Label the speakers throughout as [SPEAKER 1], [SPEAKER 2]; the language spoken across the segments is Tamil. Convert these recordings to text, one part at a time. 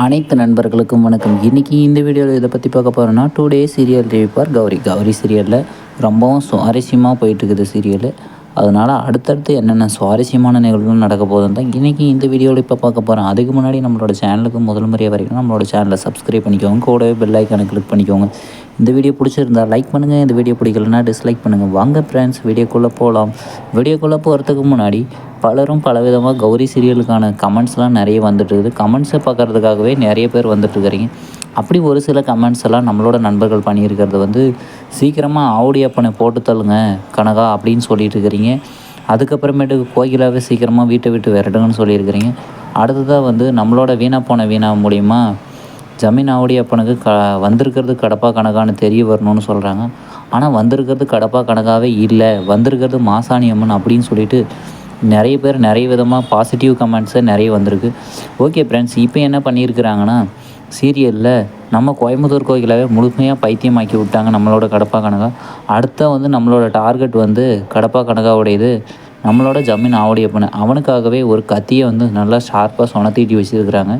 [SPEAKER 1] அனைத்து நண்பர்களுக்கும் வணக்கம். இன்றைக்கி இந்த வீடியோவில் இதை பற்றி பார்க்க போகிறோன்னா டூ டே சீரியல் ரிவிப்பார் கௌரி. கௌரி சீரியலில் ரொம்பவும் சுவாரஸ்யமாக போயிட்டுருக்குது சீரியல் அதனால் அடுத்தடுத்து என்னென்ன சுவாரஸ்யமான நிகழ்வுகள் நடக்க போகுதுன்னு தான் இன்றைக்கி இந்த வீடியோவில் இப்போ பார்க்க போகிறோம் அதுக்கு முன்னாடி நம்மளோட சேனலுக்கு முதல் முறையாக வரைக்கும் நம்மளோட சேனலை சப்ஸ்கிரைப் பண்ணிக்கோங்க. கூடவே பெல் ஐக்கானை கிளிக் பண்ணிக்கோங்க. இந்த வீடியோ பிடிச்சிருந்தா லைக் பண்ணுங்கள் இந்த வீடியோ பிடிக்கலனா டிஸ்லைக் பண்ணுங்கள் வாங்க ஃப்ரெண்ட்ஸ் வீடியோக்குள்ளே போகலாம் வீடியோக்குள்ளே போகிறதுக்கு முன்னாடி பலரும் பலவிதமாக கௌரி சீரியலுக்கான கமெண்ட்ஸ்லாம் நிறைய வந்துட்டு இருக்குது. கமெண்ட்ஸை பார்க்குறதுக்காகவே நிறைய பேர் வந்துட்டுருக்கிறீங்க அப்படி ஒரு சில கமெண்ட்ஸ் எல்லாம் நம்மளோட நண்பர்கள் பண்ணியிருக்கிறது வந்து சீக்கிரமாக ஆவுடியப்பனை போட்டு தள்ளுங்க கனகா அப்படின்னு சொல்லிட்டு இருக்கிறீங்க. அதுக்கப்புறமேட்டுக்கு கோகிலாவே சீக்கிரமாக வீட்டை விட்டு விரட்டுங்கன்னு சொல்லியிருக்கிறீங்க. அடுத்ததாக வந்து நம்மளோட வீணா போன வீணா மூலிமா ஜமீன் ஆவுடியப்பனுக்கு க வந்திருக்கிறது கடப்பா கணக்கான்னு தெரிய வரணும்னு சொல்கிறாங்க ஆனால் வந்திருக்கிறது கடப்பா கணக்காகவே இல்லை. வந்திருக்கிறது மாசாணியம்மன் அப்படின்னு சொல்லிட்டு நிறைய பேர் நிறைய விதமாக பாசிட்டிவ் கமெண்ட்ஸு நிறைய வந்திருக்கு. ஓகே ஃப்ரெண்ட்ஸ் இப்போ என்ன பண்ணியிருக்கிறாங்கன்னா சீரியலில் நம்ம கோயம்புத்தூர் கோயிலாகவே முழுமையாக பைத்தியமாக்கி விட்டாங்க நம்மளோட கடப்பா கனகா அடுத்த வந்து நம்மளோட டார்கெட் வந்து கடப்பா கனகாவுடையது நம்மளோட ஜமீன் ஆவுடையப்பன அவனுக்காகவே ஒரு கத்தியை வந்து நல்லா ஷார்ப்பாக சொனத்தீட்டி வச்சுருக்கிறாங்க.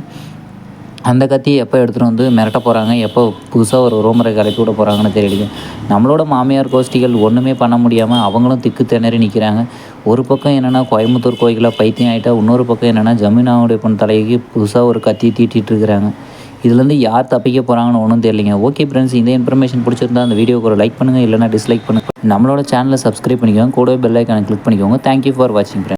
[SPEAKER 1] அந்த கத்தியை எப்போ எடுத்துகிட்டு வந்து மிரட்ட போகிறாங்க எப்போ புதுசாக ஒரு ரோமரை கிளப்பி விட போகிறாங்கன்னு தெரியல நம்மளோட மாமியார் கோஷ்டிகள் ஒன்றுமே பண்ண முடியாமல் அவங்களும் திக்கு திணறி நிற்கிறாங்க ஒரு பக்கம் என்னென்னா கோயம்புத்தூர் கோயிலில் பைத்தியம் ஆகிட்டா இன்னொரு பக்கம் என்னென்னா ஜமீனாவுடைய பொண்ணு தலைக்கு புதுசாக ஒரு கத்தி தீட்டிகிட்டு இருக்கிறாங்க. இதுலேருந்து யார் தப்பிக்க போகிறாங்கன்னு ஒன்றும் தெரியலைங்க. ஓகே ஃப்ரெண்ட்ஸ் இந்த இன்ஃபர்மேஷன் பிடிச்சிருந்தா அந்த வீடியோக்கு ஒரு லைக் பண்ணுங்கள் இல்லைனா டிஸ்லைக் பண்ணுங்கள் நம்மளோட சேனலை சப்ஸ்கிரைப் பண்ணிக்கோங்க. கூடவே பெல் ஐக்கானை கிளிக் பண்ணிக்கோங்க. தேங்க்யூ ஃபார் வாட்சிங் ஃப்ரெண்ட்ஸ்